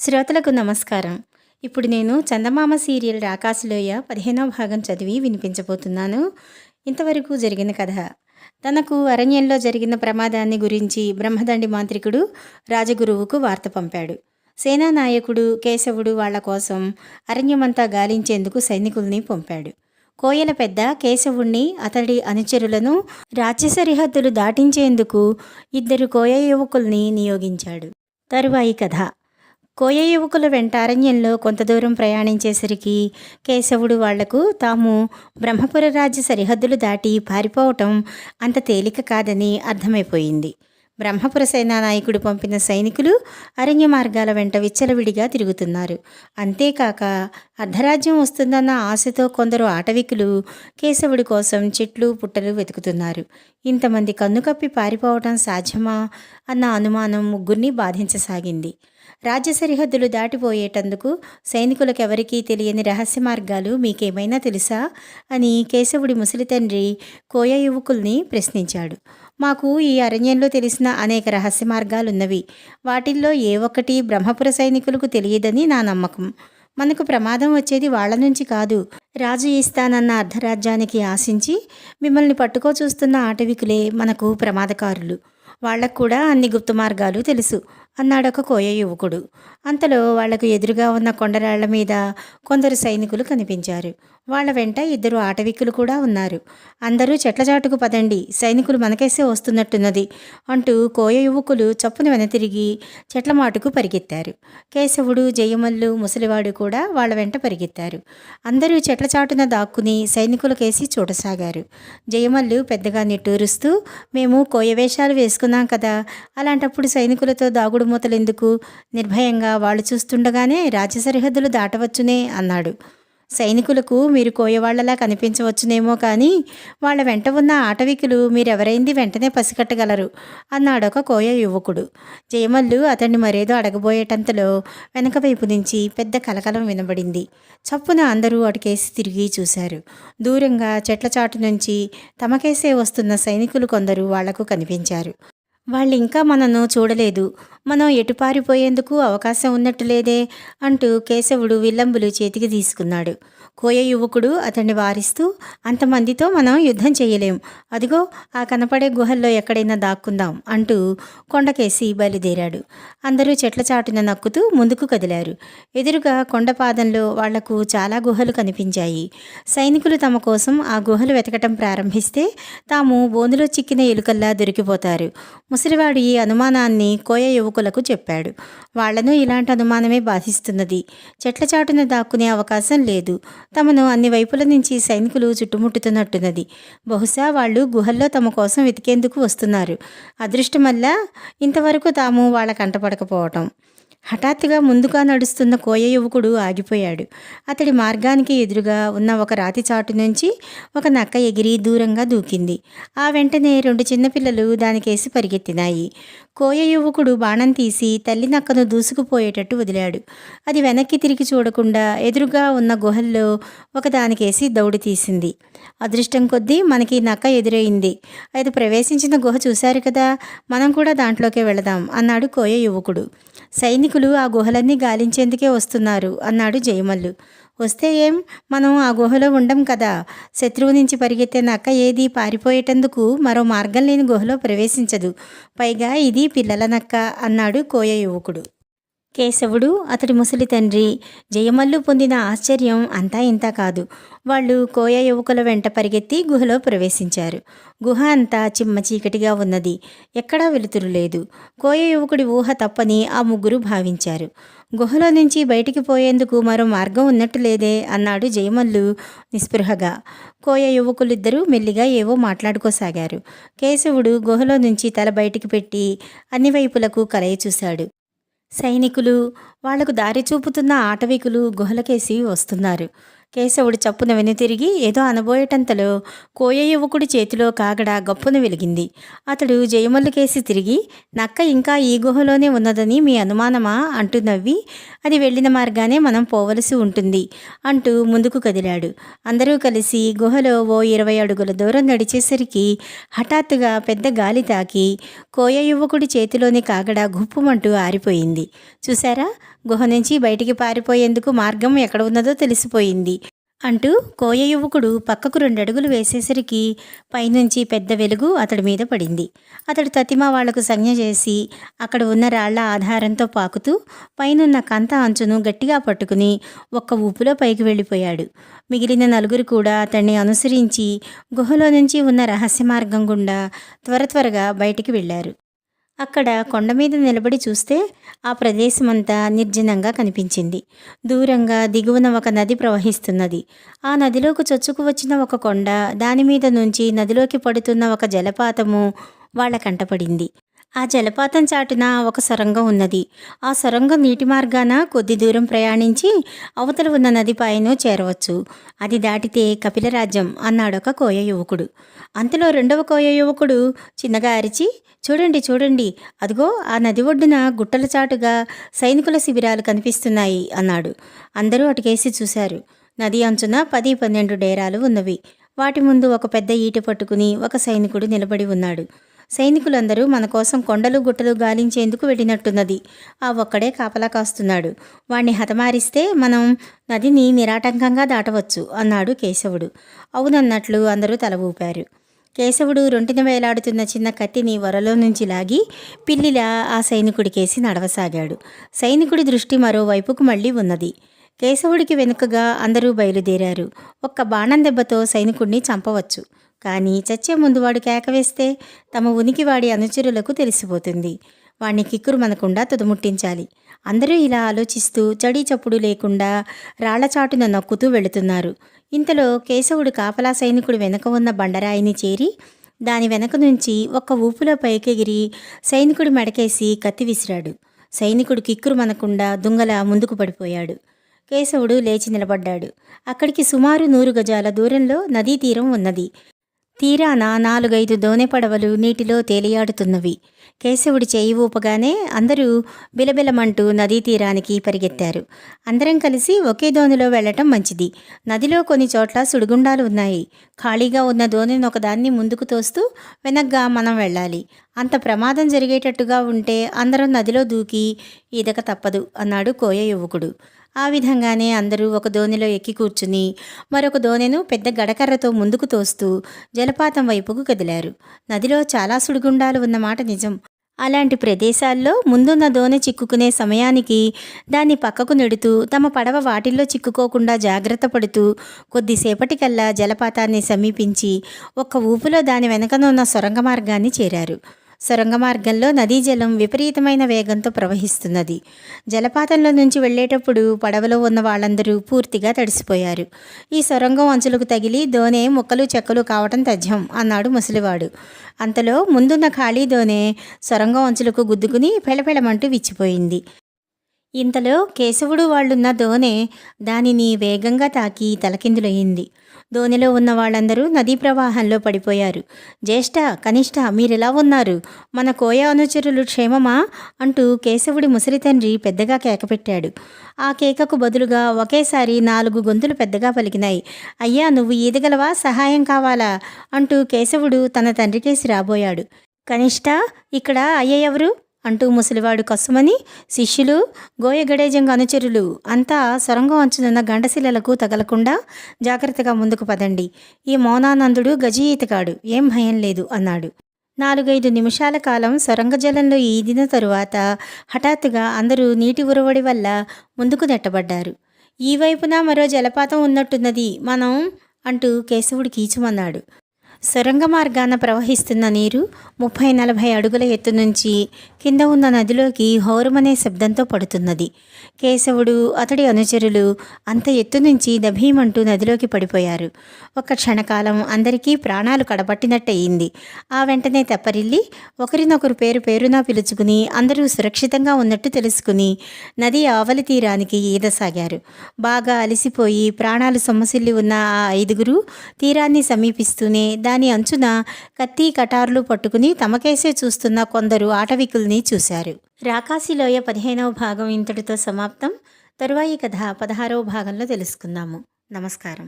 శ్రోతలకు నమస్కారం. ఇప్పుడు నేను చందమామ సీరియల్ రాకాశలోయ పదిహేనవ భాగం చదివి వినిపించబోతున్నాను. ఇంతవరకు జరిగిన కథ. తనకు అరణ్యంలో జరిగిన ప్రమాదాన్ని గురించి బ్రహ్మదండి మాంత్రికుడు రాజగురువుకు వార్త పంపాడు. సేనానాయకుడు కేశవుడు వాళ్ళ కోసం అరణ్యమంతా గాలించేందుకు సైనికుల్ని పంపాడు. కోయల పెద్ద కేశవుణ్ణి అతడి అనుచరులను రాజ్య సరిహద్దులు దాటించేందుకు ఇద్దరు కోయ యువకుల్ని నియోగించాడు. తరువాయి కథ. కోయ యువకుల వెంట అరణ్యంలో కొంత దూరం ప్రయాణించేసరికి కేశవుడు వాళ్ళకు తాము బ్రహ్మపుర రాజ్య సరిహద్దులు దాటి పారిపోవటం అంత తేలిక కాదని అర్థమైపోయింది. బ్రహ్మపుర సేనానాయకుడు పంపిన సైనికులు అరణ్య మార్గాల వెంట విచ్చలవిడిగా తిరుగుతున్నారు. అంతేకాక అర్ధరాజ్యం వస్తుందన్న ఆశతో కొందరు ఆటవికులు కేశవుడి కోసం చెట్లు పుట్టలు వెతుకుతున్నారు. ఇంతమంది కన్నుకప్పి పారిపోవటం సాధ్యమా అన్న అనుమానం ముగ్గురిని బాధించసాగింది. రాజ్య సరిహద్దులు దాటిపోయేటందుకు సైనికులకెవరికీ తెలియని రహస్య మార్గాలు మీకేమైనా తెలుసా? అని కేశవుడి ముసలి తండ్రి కోయ యువకుల్ని ప్రశ్నించాడు. మాకు ఈ అరణ్యంలో తెలిసిన అనేక రహస్య మార్గాలున్నవి. వాటిల్లో ఏ ఒక్కటి బ్రహ్మపుర సైనికులకు తెలియదని నా నమ్మకం. మనకు ప్రమాదం వచ్చేది వాళ్ళ నుంచి కాదు. రాజు ఇస్తానన్న అర్ధరాజ్యానికి ఆశించి మిమ్మల్ని పట్టుకో చూస్తున్న ఆటవికులే మనకు ప్రమాదకారులు. వాళ్ళకు కూడా అన్ని గుప్త మార్గాలు తెలుసు. అన్నాడొక కోయ యువకుడు. అంతలో వాళ్ళకు ఎదురుగా ఉన్న కొండరాళ్ళ మీద కొందరు సైనికులు కనిపించారు. వాళ్ళ వెంట ఇద్దరు ఆటవికులు కూడా ఉన్నారు. అందరూ చెట్ల చాటుకు పదండి సైనికులు మనకేసే వస్తున్నట్టున్నది అంటూ కోయ యువకులు చప్పున వెనతిరిగి చెట్ల మాటుకు పరిగెత్తారు. కేశవుడు జయమల్లు ముసలివాడు కూడా వాళ్ళ వెంట పరిగెత్తారు. అందరూ చెట్ల చాటున దాక్కుని సైనికులకేసి చూడసాగారు. జయమల్లు పెద్దగా నిట్టూరుస్తూ మేము కోయ వేషాలు వేసుకున్నాం కదా అలాంటప్పుడు సైనికులతో దాగుడు మూతలెందుకు నిర్భయంగా వాళ్ళు చూస్తుండగానే రాజ్య సరిహద్దులు దాటవచ్చునే అన్నాడు. సైనికులకు మీరు కోయవాళ్ళలా కనిపించవచ్చునేమో కానీ వాళ్ళ వెంట ఉన్న ఆటవికులు మీరెవరైంది వెంటనే పసికట్టగలరు అన్నాడొక కోయ యువకుడు. జయమల్లు అతన్ని మరేదో అడగబోయేటంతలో వెనక వైపు నుంచి పెద్ద కలకలం వినబడింది. చప్పున అందరూ అటుకేసి తిరిగి చూశారు. దూరంగా చెట్ల చాటు నుంచి తమకేసే వస్తున్న సైనికులు కొందరు వాళ్ళకు కనిపించారు. వాళ్ళు ఇంకా మనను చూడలేదు. మనం ఎటుపారిపోయేందుకు అవకాశం ఉన్నట్టు లేదే అంటూ కేశవుడు విల్లంబులు చేతికి తీసుకున్నాడు. కోయ యువకుడు అతన్ని వారిస్తూ అంతమందితో మనం యుద్ధం చేయలేం. అదిగో ఆ కనపడే గుహల్లో ఎక్కడైనా దాక్కుందాం అంటూ కొండకేసి బయలుదేరాడు. అందరూ చెట్ల చాటున నక్కుతూ ముందుకు కదిలారు. ఎదురుగా కొండపాదంలో వాళ్ళకు చాలా గుహలు కనిపించాయి. సైనికులు తమ కోసం ఆ గుహలు వెతకటం ప్రారంభిస్తే తాము బోనులో చిక్కిన ఎలుకల్లా దొరికిపోతారు. ముసలివాడు ఈ అనుమానాన్ని కోయ యువకులకు చెప్పాడు. వాళ్ళను ఇలాంటి అనుమానమే బాధిస్తున్నది. చెట్ల చాటున దాక్కునే అవకాశం లేదు. తమను అన్ని వైపుల నుంచి సైనికులు చుట్టుముట్టుతున్నట్టున్నది. బహుశా వాళ్ళు గుహల్లో తమ కోసం వెతికేందుకు వస్తున్నారు. అదృష్టమల్లా ఇంతవరకు తాము వాళ్ళ కంటపడకపోవటం హఠాత్తుగా ముందుగా నడుస్తున్న కోయ యువకుడు ఆగిపోయాడు. అతడి మార్గానికి ఎదురుగా ఉన్న ఒక రాతి చాటు నుంచి ఒక నక్క ఎగిరి దూరంగా దూకింది. ఆ వెంటనే రెండు చిన్నపిల్లలు దానికేసి పరిగెత్తినాయి. కోయ యువకుడు బాణం తీసి తల్లి నక్కను దూసుకుపోయేటట్టు వదిలాడు. అది వెనక్కి తిరిగి చూడకుండా ఎదురుగా ఉన్న గుహల్లో ఒకదానికేసి దౌడు తీసింది. అదృష్టం కొద్దీ మనకి నక్క ఎదురైంది. అది ప్రవేశించిన గుహ చూశారు కదా మనం కూడా దాంట్లోకే వెళదాం అన్నాడు కోయ యువకుడు. సైనికులు ఆ గుహలన్నీ గాలించేందుకే వస్తున్నారు అన్నాడు జయమల్లు. వస్తే ఏం? మనం ఆ గుహలో ఉండం కదా. శత్రువు నుంచి పరిగెత్తే నక్క ఏది? పారిపోయేటందుకు మరో మార్గం లేని గుహలో ప్రవేశించదు. పైగా ఇది పిల్లల నక్క అన్నాడు కోయ యువకుడు. కేశవుడు అతడి ముసలి తండ్రి జయమల్లు పొందిన ఆశ్చర్యం అంతా ఇంత కాదు. వాళ్ళు కోయ యువకుల వెంట పరిగెత్తి గుహలో ప్రవేశించారు. గుహ అంతా చిమ్మ చీకటిగా ఉన్నది. ఎక్కడా వెలుతురు లేదు. కోయ యువకుడి ఊహ తప్పని ఆ ముగ్గురు భావించారు. గుహలో నుంచి బయటికి పోయేందుకు మరో మార్గం ఉన్నట్టు లేదే అన్నాడు జయమల్లు నిస్పృహగా. కోయ యువకులిద్దరూ మెల్లిగా ఏవో మాట్లాడుకోసాగారు. కేశవుడు గుహలో నుంచి తల బయటికి పెట్టి అన్ని వైపులకు కలయ చూశాడు. సైనికులు వాళ్ళకు దారి చూపుతున్న ఆటవికులు గుహలకేసి వస్తున్నారు. కేశవుడు చప్పున వెనుతిరిగి ఏదో అనబోయేటంతలో కోయ యువకుడి చేతిలో కాగడ గప్పున వెలిగింది. అతడు జయమల్లు కేసి తిరిగి నక్క ఇంకా ఈ గుహలోనే ఉన్నదని మీ అనుమానమా అంటూ నవ్వి అది వెళ్ళిన మార్గానే మనం పోవలసి ఉంటుంది అంటూ ముందుకు కదిలాడు. అందరూ కలిసి గుహలో ఓ ఇరవై అడుగుల దూరం నడిచేసరికి హఠాత్తుగా పెద్ద గాలి తాకి కోయ యువకుడి చేతిలోని కాగడ గుప్పుమంటూ ఆరిపోయింది. చూసారా గుహ నుంచి బయటికి పారిపోయేందుకు మార్గం ఎక్కడ ఉన్నదో తెలిసిపోయింది. అంటూ కోయ యువకుడు పక్కకు రెండడుగులు వేసేసరికి పైనుంచి పెద్ద వెలుగు అతడి మీద పడింది. అతడు తతిమ వాళ్ళకు సంజ్ఞ చేసి అక్కడ ఉన్న రాళ్ళ ఆధారంతో పాకుతూ పైనున్న కంత అంచును గట్టిగా పట్టుకుని ఒక్క ఊపులో పైకి వెళ్ళిపోయాడు. మిగిలిన నలుగురు కూడా అతన్ని అనుసరించి గుహలో నుంచి ఉన్న రహస్య మార్గం గుండా త్వర త్వరగా బయటికి వెళ్ళారు. అక్కడ కొండ మీద నిలబడి చూస్తే ఆ ప్రదేశం అంతా నిర్జనంగా కనిపించింది. దూరంగా దిగువన ఒక నది ప్రవహిస్తున్నది. ఆ నదిలోకి చొచ్చుకు వచ్చిన ఒక కొండ దాని మీద నుంచి నదిలోకి పడుతున్న ఒక జలపాతము వాళ్ళ కంటపడింది. ఆ జలపాతం చాటున ఒక సొరంగం ఉన్నది. ఆ సొరంగం నీటి మార్గాన కొద్ది దూరం ప్రయాణించి అవతల ఉన్న నది పైన చేరవచ్చు. అది దాటితే కపిలరాజ్యం అన్నాడొక కోయ యువకుడు. అంతలో రెండవ కోయ యువకుడు చిన్నగా అరిచి చూడండి చూడండి. అదిగో ఆ నది ఒడ్డున గుట్టల చాటుగా సైనికుల శిబిరాలు కనిపిస్తున్నాయి అన్నాడు. అందరూ అటుకేసి చూశారు. నది అంచున పది పన్నెండు డేరాలు ఉన్నవి. వాటి ముందు ఒక పెద్ద ఈట పట్టుకుని ఒక సైనికుడు నిలబడి ఉన్నాడు. సైనికులందరూ మన కోసం కొండలు గుట్టలు గాలించేందుకు వెళ్ళినట్టున్నది. ఆ ఒక్కడే కాపలా కాస్తున్నాడు. వాణ్ణి హతమారిస్తే మనం నదిని నిరాటంకంగా దాటవచ్చు అన్నాడు కేశవుడు. అవునన్నట్లు అందరూ తల ఊపారు. కేశవుడు రొంటిన వేలాడుతున్న చిన్న కత్తిని వరలో నుంచి లాగి పిల్లిలా ఆ సైనికుడికేసి నడవసాగాడు. సైనికుడి దృష్టి మరోవైపుకు మళ్ళీ ఉన్నది. కేశవుడికి వెనుకగా అందరూ బయలుదేరారు. ఒక్క బాణం దెబ్బతో సైనికుడిని చంపవచ్చు. కానీ చచ్చే ముందు వాడు కేకవేస్తే తమ ఉనికి వాడి అనుచరులకు తెలిసిపోతుంది. వాణ్ణి కిక్కురు మనకుండా తుదముట్టించాలి. అందరూ ఇలా ఆలోచిస్తూ చడీ చప్పుడు లేకుండా రాళ్ళచాటున నొక్కుతూ వెళుతున్నారు. ఇంతలో కేశవుడు కాపలా సైనికుడు వెనక ఉన్న బండరాయిని చేరి దాని వెనక నుంచి ఒక్క ఊపులో పైకెగిరి సైనికుడు మెడకేసి కత్తి విసిరాడు. సైనికుడు కిక్కురు మనకుండా దుంగల ముందుకు పడిపోయాడు. కేశవుడు లేచి నిలబడ్డాడు. అక్కడికి సుమారు నూరు గజాల దూరంలో నదీ తీరం ఉన్నది. తీరాన నాలుగైదు దోనెపడవలు నీటిలో తేలియాడుతున్నవి. కేశవుడి చేయి ఊపగానే అందరూ బిలబిలమంటూ నదీ తీరానికి పరిగెత్తారు. అందరం కలిసి ఒకే దోణిలో వెళ్ళటం మంచిది. నదిలో కొన్ని చోట్ల సుడిగుండాలు ఉన్నాయి ఖాళీగా ఉన్న దోణిని ఒకదాన్ని ముందుకు తోస్తూ వెనగ్గా మనం వెళ్ళాలి. అంత ప్రమాదం జరిగేటట్టుగా ఉంటే అందరం నదిలో దూకి ఈదక తప్పదు అన్నాడు కోయ యువకుడు. ఆ విధంగానే అందరూ ఒక దోణిలో ఎక్కి కూర్చుని మరొక దోణెను పెద్ద గడకర్రతో ముందుకు తోస్తూ జలపాతం వైపుకు కదిలారు. నదిలో చాలా సుడిగుండాలు ఉన్నమాట నిజం. అలాంటి ప్రదేశాల్లో ముందున్న దోణి చిక్కుకునే సమయానికి దాన్ని పక్కకు నెడుతూ తమ పడవ వాటిల్లో చిక్కుకోకుండా జాగ్రత్త పడుతూ కొద్దిసేపటికల్లా జలపాతాన్ని సమీపించి ఒక్క ఊపులో దాని వెనకనున్న సొరంగ మార్గాన్ని చేరారు. సొరంగ మార్గంలో నదీ జలం విపరీతమైన వేగంతో ప్రవహిస్తున్నది. జలపాతంలో నుంచి వెళ్ళేటప్పుడు పడవలో ఉన్న వాళ్ళందరూ పూర్తిగా తడిసిపోయారు. ఈ సొరంగం అంచులకు తగిలి దోనె ముక్కలు చెక్కలు కావటం తథ్యం అన్నాడు ముసలివాడు. అంతలో ముందున్న ఖాళీ దోనె సొరంగం అంచులకు గుద్దుకుని పెళపెళమంటూ విచ్చిపోయింది. ఇంతలో కేశవుడు వాళ్ళున్న దోనె దానిని వేగంగా తాకి తలకిందులయ్యింది. దోణిలో ఉన్న వాళ్ళందరూ నదీ ప్రవాహంలో పడిపోయారు. జ్యేష్ఠ కనిష్ట మీరెలా ఉన్నారు? మన కోయ అనుచరులు క్షేమమా? అంటూ కేశవుడి ముసలి తండ్రి పెద్దగా కేకపెట్టాడు. ఆ కేకకు బదులుగా ఒకేసారి నాలుగు గొంతులు పెద్దగా పలికినాయి. అయ్యా నువ్వు ఈదగలవా? సహాయం కావాలా? అంటూ కేశవుడు తన తండ్రికేసి రాబోయాడు. కనిష్ట ఇక్కడ అయ్య ఎవరు అంటూ ముసలివాడు కసుమని శిష్యులు గోయగడేజంగ అనుచరులు అంతా సొరంగం అంచునున్న గండశిలలకు తగలకుండా జాగ్రత్తగా ముందుకు పదండి. ఈ మౌనానందుడు గజ ఈతగాడు ఏం భయం లేదు అన్నాడు. నాలుగైదు నిమిషాల కాలం సొరంగ జలంలో ఈదిన తరువాత హఠాత్తుగా అందరూ నీటి ఉరవడి వల్ల ముందుకు నెట్టబడ్డారు. ఈ వైపున మరో జలపాతం ఉన్నట్టున్నది మనం అంటూ కేశవుడు కీచుమన్నాడు. సొరంగ మార్గాన ప్రవహిస్తున్న నీరు ముప్పై నలభై అడుగుల ఎత్తు నుంచి కింద ఉన్న నదిలోకి హోరుమనే శబ్దంతో పడుతున్నది. కేశవుడు అతడి అనుచరులు అంత ఎత్తు నుంచి దభీమంటూ నదిలోకి పడిపోయారు. ఒక క్షణకాలం అందరికీ ప్రాణాలు కడబట్టినట్టయింది. ఆ వెంటనే తెప్పరిల్లి ఒకరినొకరు పేరు పేరున పిలుచుకుని అందరూ సురక్షితంగా ఉన్నట్టు తెలుసుకుని నది ఆవలి తీరానికి ఈదసాగారు. బాగా అలసిపోయి ప్రాణాలు సొమ్మసిల్లి ఉన్న ఆ ఐదుగురు తీరాన్ని సమీపిస్తూనే దాని అంచున కత్తి కటార్లు పట్టుకుని తమకేసే చూస్తున్న కొందరు ఆటవికుల్ని చూశారు. రాకాశిలోయ పదిహేనవ భాగం ఇంతటితో సమాప్తం. తరువాయి కథ పదహారవ భాగంలో తెలుసుకుందాము. నమస్కారం.